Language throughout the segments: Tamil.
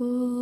Ooh.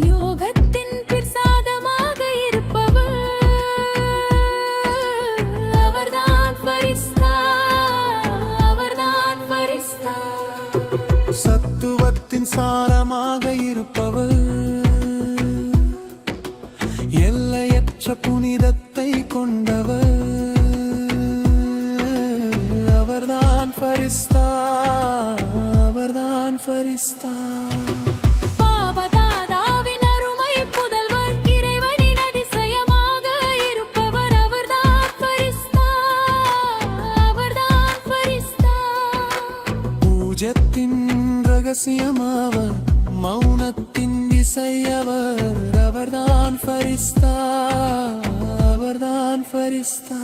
யோகத்தின் அவர்தான் பரிஸ்தா அவர்தான் ஃபரிஸ்தா.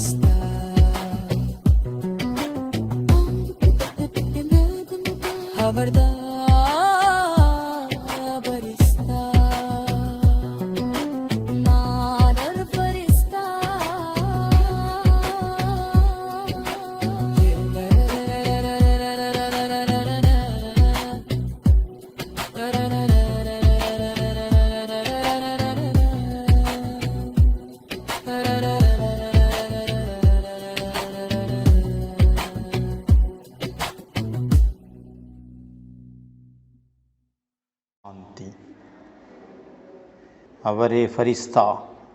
பரிஸ்தா அவரே ஃபரிஸ்தா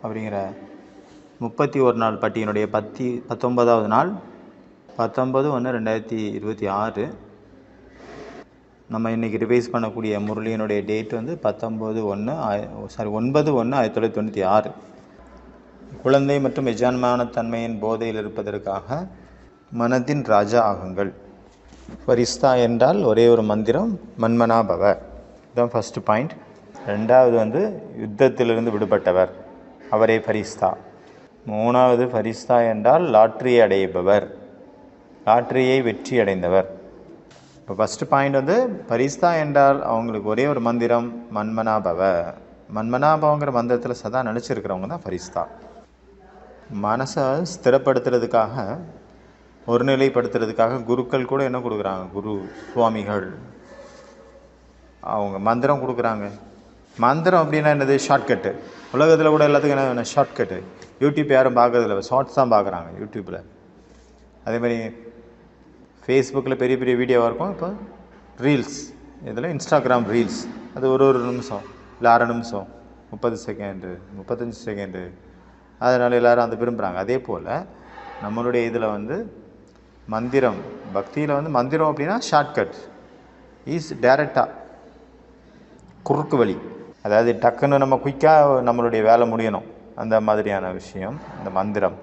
அப்படிங்கிற முப்பத்தி ஒரு நாள் பட்டியனுடைய பத்தி பத்தொன்பதாவது நாள் பத்தொன்பது ஒன்று ரெண்டாயிரத்தி இருபத்தி ஆறு. நம்ம இன்றைக்கி ரிவைஸ் பண்ணக்கூடிய முரளியனுடைய டேட் வந்து பத்தொம்போது ஒன்று சாரி ஒன்பது ஒன்று ஆயிரத்தி தொள்ளாயிரத்தி தொண்ணூற்றி ஆறு. குழந்தை மற்றும் எஜான்மான தன்மையின் போதையில் இருப்பதற்காக மனதின் ராஜா ஆகுங்கள். ஃபரிஸ்தா என்றால் ஒரே ஒரு மந்திரம் மன்மனா பவ இதுதான் ஃபஸ்ட்டு பாயிண்ட் ரெண்டாவது வந்து யுத்தத்திலிருந்து விடுபட்டவர். அவரே ஃபரிஸ்தா. மூணாவது ஃபரிஸ்தா என்றால் லாட்ரியை அடைபவர். லாட்ரியை வெற்றி அடைந்தவர். இப்போ ஃபஸ்ட்டு பாயிண்ட் வந்து பரிஸ்தா என்றால் அவங்களுக்கு ஒரே ஒரு மந்திரம் மன்மனாபவ. மன்மனாபவங்கிற மந்திரத்தில் சதா நினச்சிருக்கிறவங்க தான் ஃபரிஸ்தா. மனசை ஸ்திரப்படுத்துறதுக்காக ஒருநிலைப்படுத்துறதுக்காக குருக்கள் கூட என்ன கொடுக்குறாங்க? குரு சுவாமிகள். அவங்க மந்திரம் கொடுக்குறாங்க. மந்திரம் அப்படின்னா என்னது? ஷார்ட்கட்டு உலகத்தில் கூட எல்லாத்துக்கும் என்ன வேணும்? ஷார்ட்கட்டு யூடியூப் யாரும் பார்க்கறதில்ல ஷார்ட்ஸ் தான் பார்க்குறாங்க யூடியூப்பில் அதே மாதிரி ஃபேஸ்புக்கில் பெரிய பெரிய வீடியோவாக இருக்கும். இப்போ ரீல்ஸ் இதில் இன்ஸ்டாகிராம் ரீல்ஸ் அது ஒரு ஒரு நிமிஷம். இல்லை அரை நிமிஷம். முப்பது செகண்டு முப்பத்தஞ்சு செகண்டு அதனால் எல்லோரும் அதை விரும்புகிறாங்க அதே போல் நம்மளுடைய இதில் வந்து மந்திரம். பக்தியில் வந்து மந்திரம் அப்படின்னா ஷார்ட்கட் ஈஸ் டேரெக்டாக குறுக்கு வழி. அதாவது டக்குன்னு நம்ம குயிக்காக நம்மளுடைய வேலை முடியணும். அந்த மாதிரியான விஷயம் இந்த மந்திரம்.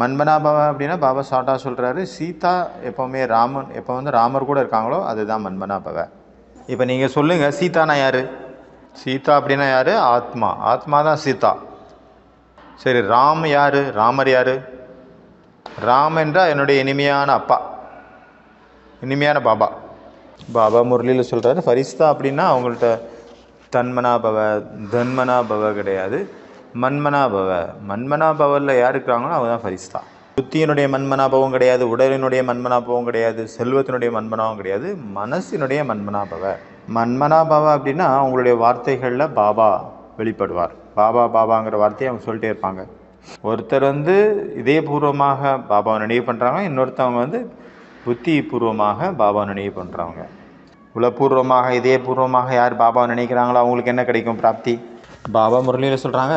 மன்மனா பாபா அப்படின்னா பாபா சாட்டா சொல்கிறாரு சீதா எப்போவுமே ராமன் எப்போ வந்து ராமர் கூட இருக்காங்களோ அதுதான் மன்மனா பாபா இப்போ நீங்கள் சொல்லுங்கள் சீதானா யார்? சீதா அப்படின்னா யார்? ஆத்மா. ஆத்மா தான் சீதா. சரி ராம் யார்? ராமர் யார்? ராம் என்றால் என்னுடைய இனிமையான அப்பா. இனிமையான பாபா. பாபா முரளியில் சொல்கிறாரு ஃபரிஸ்தா அப்படின்னா அவங்கள்ட்ட தன்மனா பவ தன்மனா பவ கிடையாது. மன்மனா பவ மன்மனா பவரில் யார் இருக்கிறாங்களோ அவங்க தான் ஃபரிஸ்தா. புத்தியினுடைய மண்மனாபவம் கிடையாது உடலினுடைய மன்மனாபவம் கிடையாது செல்வத்தினுடைய மன்மனாபவம் கிடையாது மனசினுடைய மண்மனாபவ மன்மனாபவ அப்படின்னா அவங்களுடைய வார்த்தைகளில் பாபா வெளிப்படுவார். பாபா பாபாங்கிற வார்த்தையை அவங்க சொல்லிட்டே இருப்பாங்க. ஒருத்தர் வந்து இதயபூர்வமாக பாபாவை நினைவு பண்ணுறாங்க இன்னொருத்தவங்க வந்து புத்தி பூர்வமாக பாபாவை நினைவு பண்ணுறவங்க உளப்பூர்வமாக இதயபூர்வமாக யார் பாபாவை நினைக்கிறாங்களோ அவங்களுக்கு என்ன கிடைக்கும் பிராப்தி? பாபா முரளியில் சொல்கிறாங்க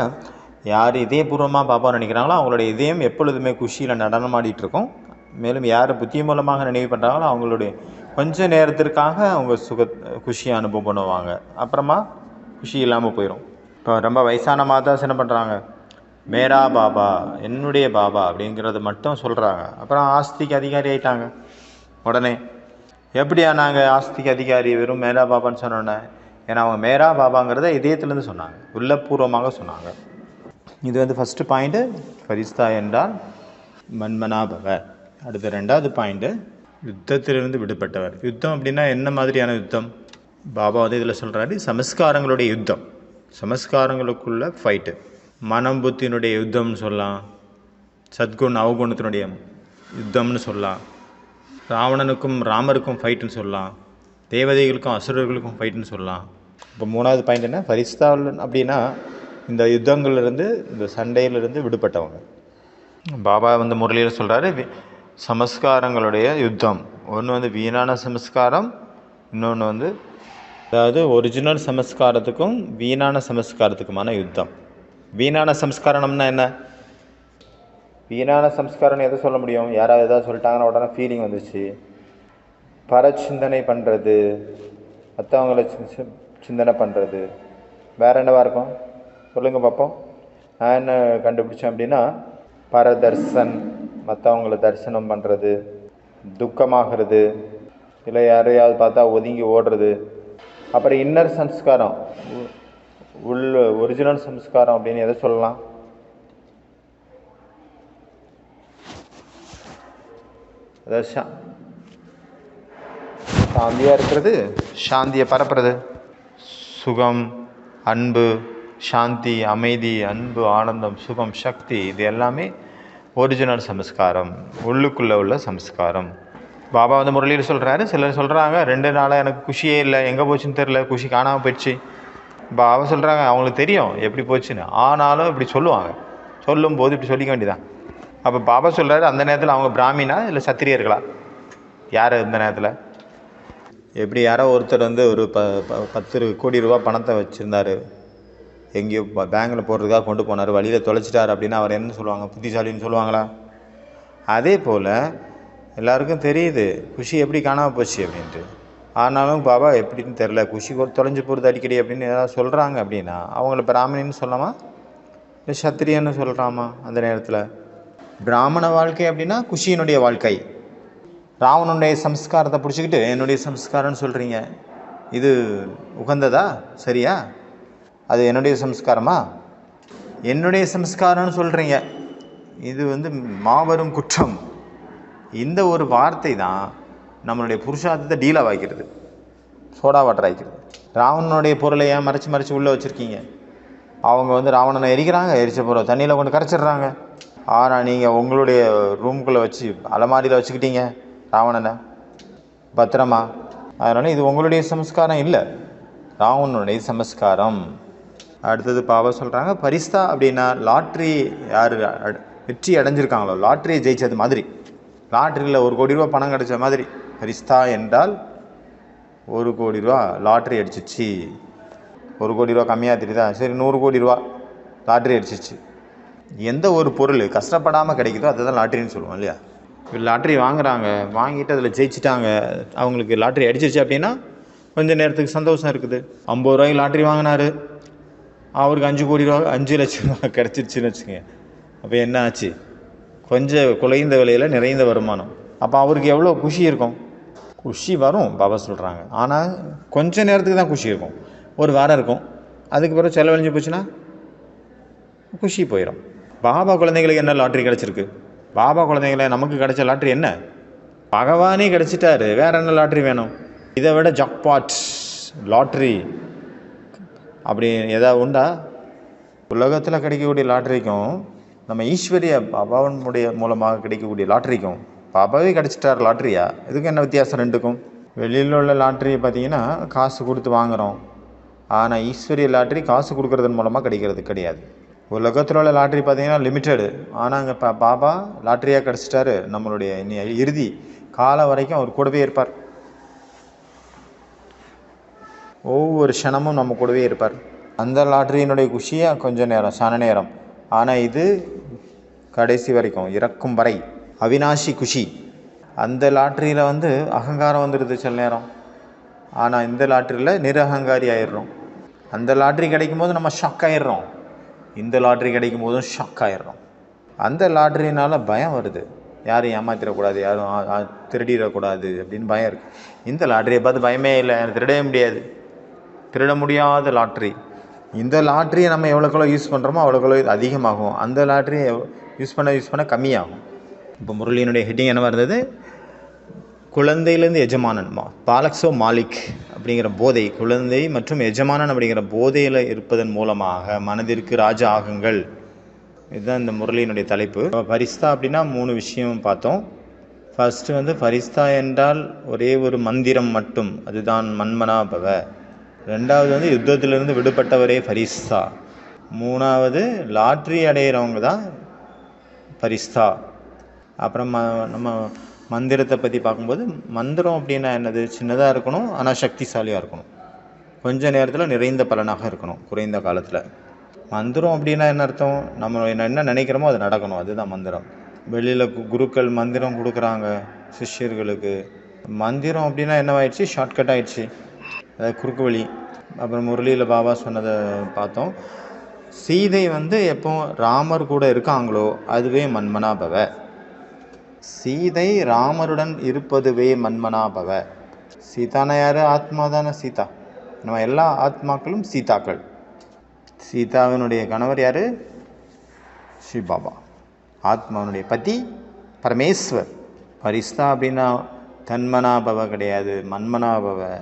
யார் இதயபூர்வமாக பாபாவை நினைக்கிறாங்களோ அவங்களுடைய இதயம் எப்பொழுதுமே குஷியில் நடனமாடிட்டு இருக்கும். மேலும் யார் புத்தி மூலமாக நினைவு பண்ணுறாங்களோ அவங்களுடைய கொஞ்ச நேரத்திற்காக அவங்க சுக குஷியை அனுபவம் பண்ணுவாங்க. அப்புறமா குஷி இல்லாமல் போயிடும் இப்போ ரொம்ப வயசான மாதாஸ் என்ன பண்ணுறாங்க மேரா பாபா என்னுடைய பாபா அப்படிங்கிறது மட்டும் சொல்கிறாங்க அப்புறம் ஆஸ்திக்கு அதிகாரி ஆயிட்டாங்க. உடனே எப்படியா நாங்கள் ஆஸ்திக்கு அதிகாரி வெறும் மேரா பாபான்னு சொன்னோன்னே? ஏன்னா அவங்க மேரா பாபாங்கிறத இதயத்துலேருந்து சொன்னாங்க. உள்ளபூர்வமாக சொன்னாங்க. இது வந்து ஃபஸ்ட்டு பாயிண்ட்டு ஃபரிஸ்தா என்றால் மன்மனாபவ. அடுத்த ரெண்டாவது பாயிண்ட்டு யுத்தத்திலிருந்து விடுபட்டவர். யுத்தம் அப்படின்னா என்ன மாதிரியான யுத்தம்? பாபா வந்து இதில் சொல்கிறாரு சமஸ்காரங்களுடைய யுத்தம். சமஸ்காரங்களுக்குள்ள ஃபைட்டு மனம் புத்தியினுடைய யுத்தம்னு சொல்லலாம். சத்குண் அவகுணத்தினுடைய யுத்தம்னு சொல்லலாம். ராவணனுக்கும் ராமருக்கும் ஃபைட்டுன்னு சொல்லலாம். தேவதைகளுக்கும் அசுரர்களுக்கும் ஃபைட்டுன்னு சொல்லலாம். இப்போ மூணாவது பாயிண்ட் என்ன? ஃபரிஸ்தாவில் அப்படின்னா இந்த யுத்தங்கள்லேருந்து இந்த சண்டையிலிருந்து விடுபட்டவங்க. பாபா வந்து முரளியில் சொல்கிறாரு சமஸ்காரங்களுடைய யுத்தம். ஒன்று வந்து வீணான சமஸ்காரம் இன்னொன்று வந்து அதாவது ஒரிஜினல் சமஸ்காரத்துக்கும் வீணான சமஸ்காரத்துக்குமான யுத்தம். வீணான சம்ஸ்காரணம்னா என்ன? வீணான சம்ஸ்காரம்னு எதை சொல்ல முடியும்? யாராவது எதாவது சொல்லிட்டாங்கன்னா உடனே ஃபீலிங் வந்துச்சு பரச்சிந்தனை பண்ணுறது மற்றவங்கள சி- சிந்தனை பண்ணுறது வேற என்னவாக இருக்கும்? சொல்லுங்கள் பார்ப்போம் நான் என்ன கண்டுபிடிச்சேன் அப்படின்னா பரதர்சன் மற்றவங்கள தரிசனம் பண்ணுறது துக்கமாகிறது இல்லை யாரையாவது பார்த்தா ஒதுங்கி ஓடுறது. அப்புறம் இன்னர் சம்ஸ்காரம். உள் ஒரிஜினல் சம்ஸ்காரம் அப்படின்னு எதை சொல்லலாம்? அதாவது சா சாந்தியாக இருக்கிறது சாந்தியை பரப்புறது. சுகம் அன்பு சாந்தி அமைதி அன்பு ஆனந்தம் சுகம் சக்தி இது எல்லாமே ஒரிஜினல் சம்ஸ்காரம் உள்ளுக்குள்ளே உள்ள சம்ஸ்காரம். பாபா வந்து முரளியில் சொல்கிறாரு சிலர் சொல்கிறாங்க ரெண்டு நாளாக எனக்கு குஷியே இல்லை எங்கே போச்சுன்னு தெரில குஷி காணாமல் போயிடுச்சு. பாபா சொல்கிறாங்க அவங்களுக்கு தெரியும் எப்படி போச்சுன்னு. ஆனாலும் இப்படி சொல்லுவாங்க. சொல்லும்போது இப்படி சொல்லிக்க வேண்டியதான் அப்போ பாபா சொல்கிறாரு அந்த நேரத்தில் அவங்க பிராமினா இல்லை சத்திரியர்களா? யார் இந்த நேரத்தில்? எப்படி யாரோ ஒருத்தர் வந்து ஒரு ப ப- பத்து கோடி ரூபா பணத்தை வச்சுருந்தாரு. எங்கேயோ பேங்கில் போடுறதுக்காக கொண்டு போனார் வழியில் தொலைச்சிட்டார் அப்படின்னு அவர் என்ன சொல்லுவாங்க? புத்திசாலின்னு சொல்லுவாங்களா? அதே போல் எல்லாருக்கும் தெரியுது குஷி எப்படி காணாமல் போச்சு அப்படின்ட்டு. ஆனாலும் பாபா எப்படின்னு தெரில குஷி தொலைஞ்சு போகிறது அடிக்கடி அப்படின்னு ஏதாவது சொல்கிறாங்க அப்படின்னா அவங்கள பிராமணின்னு சொல்லாமா இல்லை சத்திரியன்னு சொல்கிறாமா அந்த நேரத்தில்? பிராமண வாழ்க்கை அப்படின்னா குஷியினுடைய வாழ்க்கை. ராவணனுடைய சம்ஸ்காரத்தை பிடிச்சிக்கிட்டு என்னுடைய சம்ஸ்காரம்னு சொல்கிறீங்க இது உகந்ததா? சரியா? அது என்னுடைய சம்ஸ்காரமா? என்னுடைய சம்ஸ்காரம்னு சொல்கிறீங்க இது வந்து மாபெரும் குற்றம். இந்த ஒரு வார்த்தை தான் நம்மளுடைய புருஷார்த்தத்தை டீலாக வாய்க்கிறது. சோடா வாட்டர் ஆகிக்கிறது ராவணனுடைய பொருளை ஏன் மறைச்சு மறைச்சி உள்ளே வச்சுருக்கீங்க? அவங்க வந்து ராவணனை எரிக்கிறாங்க எரிச்ச பொருள் தண்ணியில் கொண்டு கரைச்சிடுறாங்க. ஆனால் நீங்கள் உங்களுடைய ரூம்குள்ளே வச்சு அலமாரியில் வச்சுக்கிட்டீங்க ராவணனை. பத்திரமா? அதனால் இது உங்களுடைய சம்ஸ்காரம் இல்லை. ராவணனுடைய சமஸ்காரம். அடுத்தது பாவா சொல்கிறாங்க பரிஸ்தா அப்படின்னா லாட்ரி யார் வெற்றி அடைஞ்சிருக்காங்களோ லாட்ரியை ஜெயிச்சது மாதிரி. லாட்ரியில் ஒரு கோடி ரூபா பணம் கிடைச்ச மாதிரி. பரிஸ்தா என்றால் ஒரு கோடி ரூபா லாட்ரி அடிச்சிச்சு. ஒரு கோடி ரூபா கம்மியாக தெரியுதா? சரி நூறு கோடி ரூபா லாட்ரி அடிச்சிச்சு. எந்த ஒரு பொருள் கஷ்டப்படாமல் கிடைக்குதோ அதை தான் லாட்ரின்னு சொல்லுவோம் இல்லையா? லாட்ரி வாங்குறாங்க. வாங்கிட்டு அதில் ஜெயிச்சிட்டாங்க. அவங்களுக்கு லாட்ரி அடிச்சிருச்சு அப்படின்னா கொஞ்ச நேரத்துக்கு சந்தோஷம் இருக்குது. ஐம்பது ரூபாய்க்கு லாட்ரி வாங்கினாரு. அவருக்கு அஞ்சு கோடி ரூபா அஞ்சு லட்சம் ரூபா கிடச்சிருச்சுன்னு வச்சுக்கோங்க. அப்போ என்ன ஆச்சு? கொஞ்சம் குறைந்த விலையில் நிறைந்த வருமானம். அப்போ அவருக்கு எவ்வளோ குஷி இருக்கும்? குஷி வரும் பாபா சொல்கிறாங்க ஆனால் கொஞ்ச நேரத்துக்கு தான் குஷி இருக்கும். ஒரு வாரம் இருக்கும். அதுக்கு பிறகு செலவழிஞ்சு போச்சுன்னா குஷி போயிடும் பாபா குழந்தைங்களுக்கு என்ன லாட்ரி கிடச்சிருக்கு? பாபா குழந்தைங்கள நமக்கு கிடைச்ச லாட்ரி என்ன? பகவானே கிடச்சிட்டாரு. வேற என்ன லாட்ரி வேணும்? இதை விட ஜாக்பாட் லாட்ரி. அப்படி ஏதாவது உண்டா? உலகத்தில் கிடைக்கக்கூடிய லாட்ரிக்கும் நம்ம ஈஸ்வரிய பாபாவனுடைய மூலமாக கிடைக்கக்கூடிய லாட்ரிக்கும் பாபாவே கிடச்சிட்டார் லாட்ரியா? இதுக்கு என்ன வித்தியாசம் ரெண்டுக்கும்? வெளியில் உள்ள லாட்ரி பார்த்தீங்கன்னா காசு கொடுத்து வாங்குகிறோம் ஆனால் ஈஸ்வரிய லாட்ரி காசு கொடுக்குறதன் மூலமாக கிடைக்கிறது கிடையாது. உலகத்தில் உள்ள லாட்ரி பார்த்தீங்கன்னா லிமிட்டடு ஆனால் அங்கே பா பாபா லாட்ரியாக கிடச்சிட்டாரு. நம்மளுடைய இனி இறுதி காலம் வரைக்கும் அவர் கூடவே இருப்பார். ஒவ்வொரு க்ஷணமும் நம்ம கூடவே இருப்பார். அந்த லாட்ரியினுடைய குஷியாக கொஞ்சம் நேரம் சன நேரம். ஆனால் இது கடைசி வரைக்கும் இறக்கும் வரை. அவினாஷி குஷி. அந்த லாட்ரியில் வந்து அகங்காரம் வந்துடுது சில நேரம். ஆனால் இந்த லாட்ரியில் நிரகங்காரி ஆயிடுறோம். அந்த லாட்ரி கிடைக்கும் போது நம்ம ஷாக் ஆயிடுறோம். இந்த லாட்ரி கிடைக்கும் போதும் ஷாக் ஆகிடுறோம் அந்த லாட்ரினால் பயம் வருது. யாரும் ஏமாத்திடக்கூடாது யாரும் திருடிடக்கூடாது அப்படின்னு பயம் இருக்குது இந்த லாட்ரியை பார்த்து பயமே இல்லை எனக்கு திருடவே முடியாது. திருட முடியாத லாட்ரி இந்த லாட்ரியை நம்ம எவ்வளோக்கெவ்வளோ யூஸ் பண்ணுறோமோ அவ்வளோக்கெவ்வளோ இது அதிகமாகும். அந்த லாட்ரியை யூஸ் பண்ண யூஸ் பண்ண கம்மியாகும். இப்போ முரளியினுடைய ஹெட்டிங் என்ன இருந்தது குழந்தையிலேருந்து எஜமானன் மா பாலக்ஸோ மாலிக் அப்படிங்கிற போதை குழந்தை மற்றும் எஜமானன் அப்படிங்கிற போதையில் இருப்பதன் மூலமாக மனதிற்கு ராஜா ஆகுங்கள். இதுதான் இந்த முரளியினுடைய தலைப்பு. பரிஸ்தா அப்படின்னா மூணு விஷயம் பார்த்தோம். ஃபர்ஸ்ட் வந்து பரிஸ்தா என்றால் ஒரே ஒரு மந்திரம் மட்டும் அதுதான் மன்மனா பவ ரெண்டாவது வந்து யுத்தத்திலிருந்து விடுபட்டவரே பரிஸ்தா மூணாவது லாட்ரி அடையிறவங்க தான் பரிஸ்தா அப்புறம் நம்ம மந்திரத்தை பற்றி பார்க்கும்போது மந்திரம் அப்படின்னா என்னது? சின்னதாக இருக்கணும் ஆனால் சக்திசாலியாக இருக்கணும். கொஞ்ச நேரத்தில் நிறைந்த பலனாக இருக்கணும் குறைந்த காலத்தில். மந்திரம் அப்படின்னா என்ன அர்த்தம்? நம்ம என்ன என்ன நினைக்கிறோமோ அது நடக்கணும் அதுதான் மந்திரம். வெளியில் குருக்கள் மந்திரம் கொடுக்குறாங்க சிஷ்யர்களுக்கு. மந்திரம் அப்படின்னா என்னவாயிடுச்சு? ஷார்ட்கட் ஆயிடுச்சு. அதாவது குறுக்கு வழி. அப்புறம் முரளியில் பாபா சொன்னதை பார்த்தோம். சீதை வந்து எப்போ ராமர் கூட இருக்காங்களோ அதுவே மன்மனா சீதை ராமருடன் இருப்பதுவே மன்மனா பவ. சீதானா யார்? ஆத்மா தானே சீதா. நம்ம எல்லா ஆத்மாக்களும் சீதாக்கள். சீதாவினுடைய கணவர் யார்? ஸ்ரீ பாபா. ஆத்மாவினுடைய பதி பரமேஸ்வர். பரிஸ்தா அப்படின்னா தன்மனாபவ கிடையாது மன்மனாபவ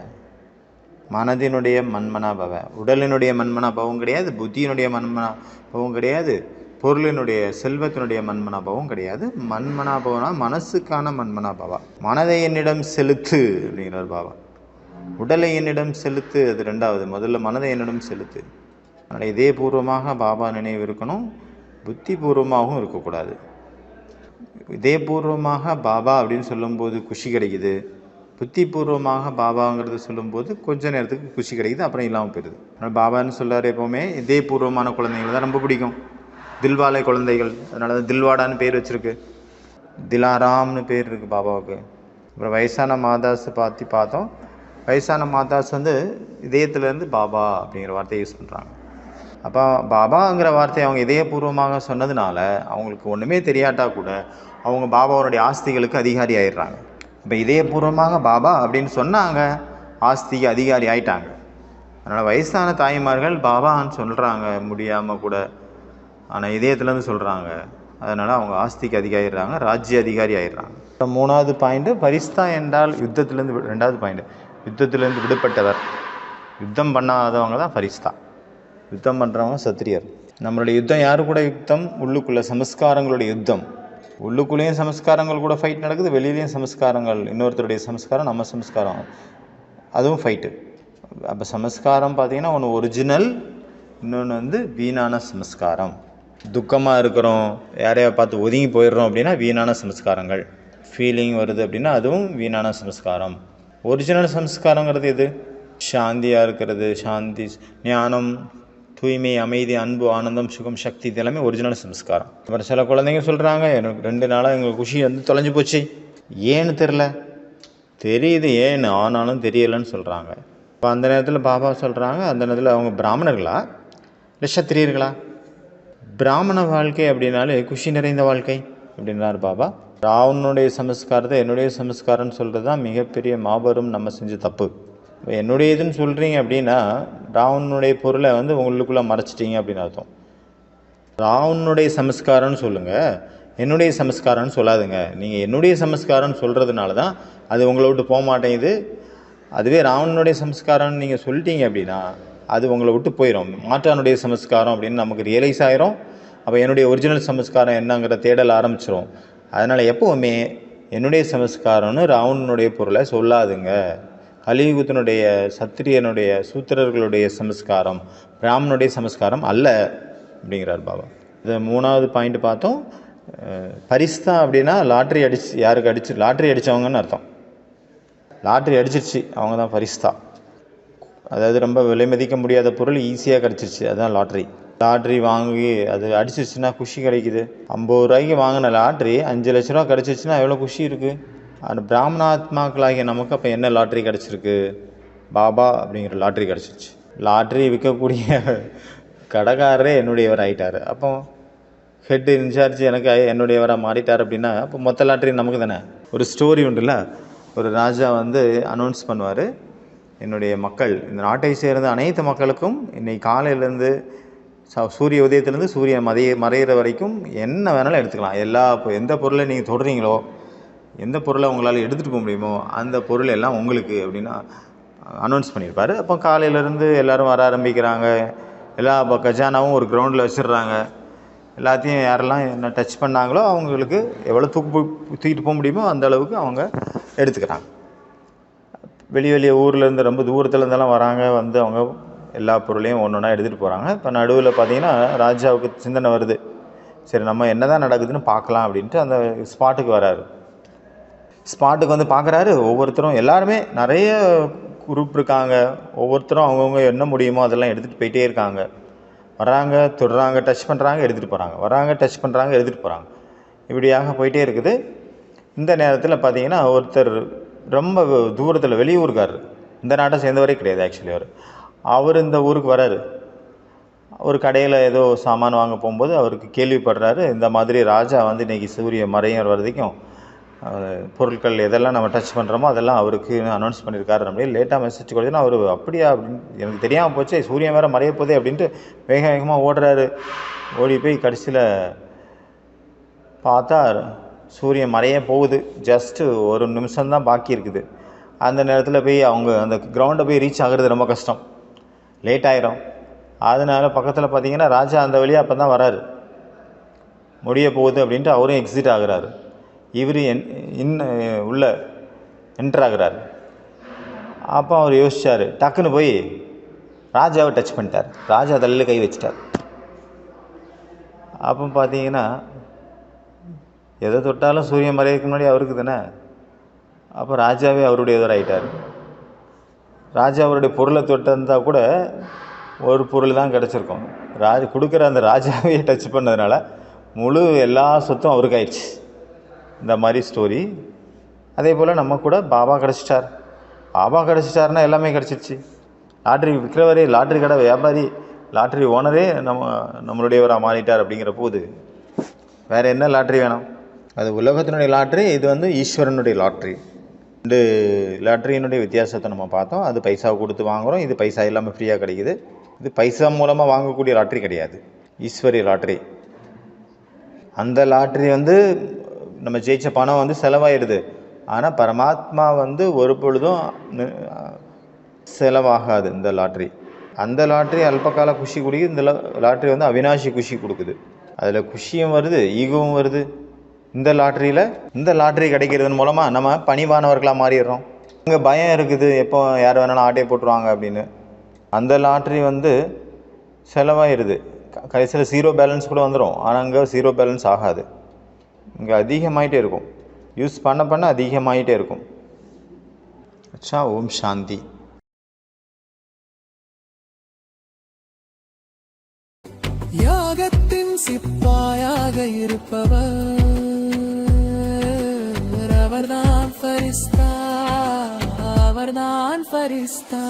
மனதினுடைய மன்மனா பவ. உடலினுடைய மன்மனாபவம் கிடையாது புத்தியினுடைய மன்மனாபவம் கிடையாது. பொருளினுடைய செல்வத்தினுடைய மண்மனாபாவம் கிடையாது. மண்மனாபவனா மனசுக்கான மன்மனா மனதை என்னிடம் செலுத்து அப்படிங்கிறார் பாபா. உடலை என்னிடம் செலுத்து அது ரெண்டாவது. முதல்ல மனதை என்னிடம் செலுத்து. அதனால் இதே பூர்வமாக பாபா நினைவு இருக்கணும். புத்தி பூர்வமாகவும் இருக்கக்கூடாது. இதே பூர்வமாக பாபா அப்படின்னு சொல்லும்போது குஷி கிடைக்குது. புத்திபூர்வமாக பாபாங்கிறது சொல்லும்போது கொஞ்ச நேரத்துக்கு குஷி கிடைக்குது அப்புறம் இல்லாமல் போயிடுது. அதனால் பாபான்னு சொல்லார் எப்போவுமே இதே பூர்வமான குழந்தைங்களை தான் ரொம்ப பிடிக்கும். தில்வாலை குழந்தைகள். அதனால தான் தில்வாடான்னு பேர் வச்சுருக்கு. திலாராம்னு பேர் இருக்குது பாபாவுக்கு. அப்புறம் வயசான மாதாஸ் பார்த்து பார்த்தோம். வயசான மாதாஸ் வந்து இதயத்துலேருந்து பாபா அப்படிங்கிற வார்த்தையை யூஸ் பண்ணுறாங்க அப்போ பாபாங்கிற வார்த்தையை அவங்க இதயபூர்வமாக சொன்னதுனால அவங்களுக்கு ஒன்றுமே தெரியாட்டா கூட அவங்க பாபாவோடைய ஆஸ்திகளுக்கு அதிகாரி ஆயிடுறாங்க. இப்போ இதயபூர்வமாக பாபா அப்படின்னு சொன்னாங்க ஆஸ்திக்கு அதிகாரி ஆயிட்டாங்க. அதனால் வயசான தாய்மார்கள் பாபான்னு சொல்கிறாங்க முடியாமல் கூட. ஆனால் இதயத்துலேருந்து சொல்கிறாங்க அதனால் அவங்க ஆஸ்திக்கு அதிகாரிடுறாங்க ராஜ்ய அதிகாரி ஆயிடுறாங்க. இப்போ மூணாவது பாயிண்ட்டு பரிஸ்தா என்றால் யுத்தத்திலேருந்து வி- ரெண்டாவது பாயிண்ட் யுத்தத்திலேருந்து விடுபட்டவர். யுத்தம் பண்ணாதவங்க தான் ஃபரிஸ்தா யுத்தம் பண்ணுறவங்க சத்திரியர். நம்மளுடைய யுத்தம் யாரு கூட யுத்தம்? உள்ளுக்குள்ளே சமஸ்காரங்களுடைய யுத்தம். உள்ளுக்குள்ளேயும் சமஸ்காரங்கள் கூட ஃபைட் நடக்குது வெளியிலையும் சமஸ்காரங்கள் இன்னொருத்தருடைய சமஸ்காரம் நம்ம சமஸ்காரம். அதுவும் ஃபைட்டு அப்போ சமஸ்காரம் பார்த்தீங்கன்னா ஒன்று ஒரிஜினல் இன்னொன்று வந்து வீணான சமஸ்காரம். துக்கமாக இருக்கிறோம் யாரையா பார்த்து ஒதுங்கி போயிடுறோம் அப்படின்னா வீணான சம்ஸ்காரங்கள். ஃபீலிங் வருது அப்படின்னா அதுவும் வீணான சம்ஸ்காரம். ஒரிஜினல் சம்ஸ்காரங்கிறது எது? சாந்தியாக இருக்கிறது சாந்தி ஞானம் தூய்மை அமைதி அன்பு ஆனந்தம் சுகம் சக்தி இது எல்லாமே ஒரிஜினல் சம்ஸ்காரம். அப்புறம் சில குழந்தைங்க சொல்கிறாங்க எனக்கு ரெண்டு நாளாக எங்கள் குஷி வந்து தொலைஞ்சு போச்சு. ஏன்னு தெரில தெரியுது ஏன்னு ஆனாலும் தெரியலைன்னு சொல்கிறாங்க இப்போ அந்த நேரத்தில் பாபா சொல்கிறாங்க அந்த நேரத்தில் அவங்க பிராமணர்களா? இல்லை சத்திரியர்களா? பிராமண வாழ்க்கை அப்படின்னாலே குஷி நிறைந்த வாழ்க்கை அப்படின்றார் பாபா. ராவனுடைய சமஸ்காரத்தை என்னுடைய சமஸ்காரம்னு சொல்கிறது தான் மிகப்பெரிய மாபெரும் நம்ம செஞ்ச தப்பு. இப்போ என்னுடைய இதுன்னு சொல்கிறீங்க அப்படின்னா ராவனுடைய பொருளை வந்து உங்களுக்குள்ளே மறைச்சிட்டீங்க அப்படின்னு அர்த்தம். ராவனுடைய சமஸ்காரம்னு சொல்லுங்கள் என்னுடைய சமஸ்காரம்னு சொல்லாதுங்க. நீங்கள் என்னுடைய சமஸ்காரம்னு சொல்கிறதுனால தான் அது உங்களை விட்டு போக மாட்டேங்குது. அதுவே ராவணனுடைய சமஸ்காரம்னு நீங்கள் சொல்லிட்டீங்க அப்படின்னா அது உங்களை விட்டு போயிடும் மாற்றானுடைய சமஸ்காரம் அப்படின்னு நமக்கு ரியலைஸ் ஆகிரும் அப்போ என்னுடைய ஒரிஜினல் சமஸ்காரம் என்னங்கிற தேடல் ஆரம்பிச்சிடும் அதனால் எப்போவுமே என்னுடைய சமஸ்காரம்னு ராவணனுடைய பொருளை சொல்லாதுங்க. கலியுகத்தினுடைய சத்திரியனுடைய சூத்திரர்களுடைய சமஸ்காரம் பிராமனுடைய சமஸ்காரம் அல்ல அப்படிங்கிறார் பாபா. இது மூணாவது பாயிண்ட் பார்த்தோம். அஹ், பரிஸ்தா அப்படின்னா லாட்ரி அடிச்சு யாருக்கு அடிச்சு லாட்ரி அடித்தவங்கன்னு அர்த்தம். லாட்ரி அடிச்சிருச்சு அவங்க தான் பரிஸ்தா. அதாவது ரொம்ப விலை மதிக்க முடியாத பொருள் ஈஸியாக கிடச்சிருச்சு. அதுதான் லாட்ரி லாட்ரி வாங்கி அது அடிச்சிருச்சுன்னா குஷி கிடைக்குது. ஐம்பது ரூபாய்க்கு வாங்கின லாட்ரி அஞ்சு லட்ச ரூபா கிடச்சிருச்சுன்னா எவ்வளோ குஷி இருக்குது அந்த பிராமணாத்மாக்களாகிய நமக்கு அப்போ என்ன லாட்ரி கிடச்சிருக்கு? பாபா அப்படிங்கிற லாட்ரி கிடச்சிருச்சு. லாட்ரி விற்கக்கூடிய கடைக்காரரே என்னுடையவர் ஆகிட்டார் அப்போ ஹெட் இன்சார்ஜ் எனக்கு என்னுடையவராக மாறிட்டார் அப்படின்னா அப்போ மொத்த லாட்ரி நமக்கு தானே? ஒரு ஸ்டோரி உண்டுல்ல? ஒரு ராஜா வந்து அனௌன்ஸ் பண்ணுவார். என்னுடைய மக்கள் இந்த நாட்டை சேர்ந்த அனைத்து மக்களுக்கும் இன்னைக்கு காலையிலேருந்து ச- சூரிய உதயத்திலேருந்து சூரியன் மதிய மறையிற வரைக்கும் என்ன வேணாலும் எடுத்துக்கலாம். எல்லா எந்த பொருளை நீங்கள் தொடுறீங்களோ எந்த பொருளை உங்களால் எடுத்துகிட்டு போக முடியுமோ அந்த பொருள் எல்லாம் உங்களுக்கு அப்படின்னா அனௌன்ஸ் பண்ணியிருப்பார். அப்போ காலையிலேருந்து எல்லோரும் வர ஆரம்பிக்கிறாங்க. எல்லா கஜானாவும் ஒரு கிரவுண்டில் வச்சிடுறாங்க. எல்லாத்தையும் யாரெல்லாம் என்ன டச் பண்ணாங்களோ அவங்களுக்கு எவ்வளோ தூக்கு தூக்கிட்டு போக முடியுமோ அந்த அளவுக்கு அவங்க எடுத்துக்கிறாங்க. வெளி வெளிய ஊர்லேருந்து ரொம்ப தூரத்துலேருந்தெல்லாம் வராங்க வந்து அவங்க எல்லா பொருளையும் ஒன்று ஒன்றா எடுத்துகிட்டு போகிறாங்க இப்போ நடுவில் பார்த்தீங்கன்னா ராஜாவுக்கு சிந்தனை வருது. சரி நம்ம என்ன தான் நடக்குதுன்னு பார்க்கலாம் அப்படின்ட்டு அந்த ஸ்பாட்டுக்கு வராரு. ஸ்பாட்டுக்கு வந்து பார்க்குறாரு ஒவ்வொருத்தரும் எல்லாருமே நிறைய குரூப் இருக்காங்க. ஒவ்வொருத்தரும் அவங்கவுங்க என்ன முடியுமோ அதெல்லாம் எடுத்துகிட்டு போயிட்டே இருக்காங்க. வராங்க தொடுறாங்க டச் பண்ணுறாங்க எடுத்துகிட்டு போகிறாங்க வராங்க டச் பண்ணுறாங்க எடுத்துகிட்டு போகிறாங்க இப்படியாக போயிட்டே இருக்குது. இந்த நேரத்தில் பார்த்தீங்கன்னா ஒருத்தர் ரொம்ப தூரத்தில் வெளியூருக்காரர் இந்த நாட்டை சேர்ந்தவரே கிடையாது ஆக்சுவலி அவர். அவர் இந்த ஊருக்கு வராரு. ஒரு கடையில் ஏதோ சாமான் வாங்க போகும்போது அவருக்கு கேள்விப்படுறாரு இந்த மாதிரி ராஜா வந்து இன்றைக்கி சூரிய மறையும் வரைக்கும் பொருட்கள் எதெல்லாம் நம்ம டச் பண்ணுறோமோ அதெல்லாம் அவருக்கு அனௌன்ஸ் பண்ணியிருக்காரு அப்படியே லேட்டாக மெசேஜ் கொடுத்தீங்கன்னா அவர் அப்படியா அப்படின்னு எனக்கு தெரியாமல் போச்சு சூரியன் வேறு மறைய போதே அப்படின்ட்டு வேக வேகமாக ஓடுறாரு. ஓடி போய் கடைசியில் பார்த்தா சூரியன் மறைய போகுது. ஜஸ்ட்டு ஒரு நிமிஷம்தான் பாக்கி இருக்குது. அந்த நேரத்தில் போய் அவங்க அந்த கிரவுண்டை போய் ரீச் ஆகிறது ரொம்ப கஷ்டம். லேட் ஆயிரும். அதனால் பக்கத்தில் பார்த்தீங்கன்னா ராஜா அந்த வழியாக அப்போ தான் வராரு. முடிய போகுது அப்படின்ட்டு அவரும் எக்ஸிட் ஆகுறாரு. இவர் என் இன் உள்ள என்டர் ஆகுறாரு. அப்போ அவர் யோசிச்சார் டக்குன்னு போய் ராஜாவை டச் பண்ணிட்டார். ராஜா தலையில் கை வச்சிட்டார். அப்போ பார்த்தீங்கன்னா எதை தொட்டாலும் சூரியன் மறையிறதுக்கு முன்னாடி அவருக்கு தானே? அப்போ ராஜாவே அவருடையவர் ஆகிட்டார் ராஜா அவருடைய பொருளை தொட்டிருந்தா கூட ஒரு பொருள் தான் கிடச்சிருக்கும். ராஜ கொடுக்குற அந்த ராஜாவையே டச் பண்ணதுனால முழு எல்லா சொத்தும் அவருக்கு ஆயிடுச்சு. இந்த மாதிரி ஸ்டோரி அதே போல் நம்ம கூட பாபா கிடச்சிட்டார். பாபா கிடச்சிட்டாருன்னா எல்லாமே கிடச்சிருச்சு. லாட்ரி விற்கிறவரே லாட்ரி கடை வியாபாரி லாட்ரி ஓனரே நம்ம நம்மளுடையவராக மாறிட்டார் அப்படிங்கிற போது வேறு என்ன லாட்ரி வேணும்? அது உலகத்தினுடைய லாட்ரி இது வந்து ஈஸ்வரனுடைய லாட்ரி. ரெண்டு லாட்ரியினுடைய வித்தியாசத்தை நம்ம பார்த்தோம். அது பைசா கொடுத்து வாங்குகிறோம் இது பைசா இல்லாமல் ஃப்ரீயாக கிடைக்குது. இது பைசா மூலமாக வாங்கக்கூடிய லாட்ரி கிடையாது. ஈஸ்வரி லாட்ரி. அந்த லாட்ரி வந்து நம்ம ஜெயிச்ச பணம் வந்து செலவாயிடுது ஆனால் பரமாத்மா வந்து ஒரு பொழுதும் செலவாகாது இந்த லாட்ரி. அந்த லாட்ரி அல்பகால குஷி கொடுக்குது. இந்த லாட்ரி வந்து அவினாஷி குஷி கொடுக்குது. அதில் குஷியும் வருது ஈகவும் வருது. இந்த லாட்ரியில் இந்த லாட்ரி கிடைக்கிறதன் மூலமாக நம்ம பணிவானவர்களாக மாறிடுறோம். இங்கே பயம் இருக்குது எப்போ யார் வேணாலும் ஆட்டையை போட்டுருவாங்க அப்படின்னு. அந்த லாட்ரி வந்து செலவாயிடுது கடைசியில் ஜீரோ பேலன்ஸ் கூட வந்துடும் ஆனால் அங்கே ஜீரோ பேலன்ஸ் ஆகாது. இங்கே அதிகமாகிட்டே இருக்கும். யூஸ் பண்ண பண்ண அதிகமாகிட்டே இருக்கும். அச்சா ஓம் சாந்தி. யாகத்தின் சிப்பாயாக இருப்பவர். ஃபரிஸ்தா அவர்தான் ஃபரிஸ்தா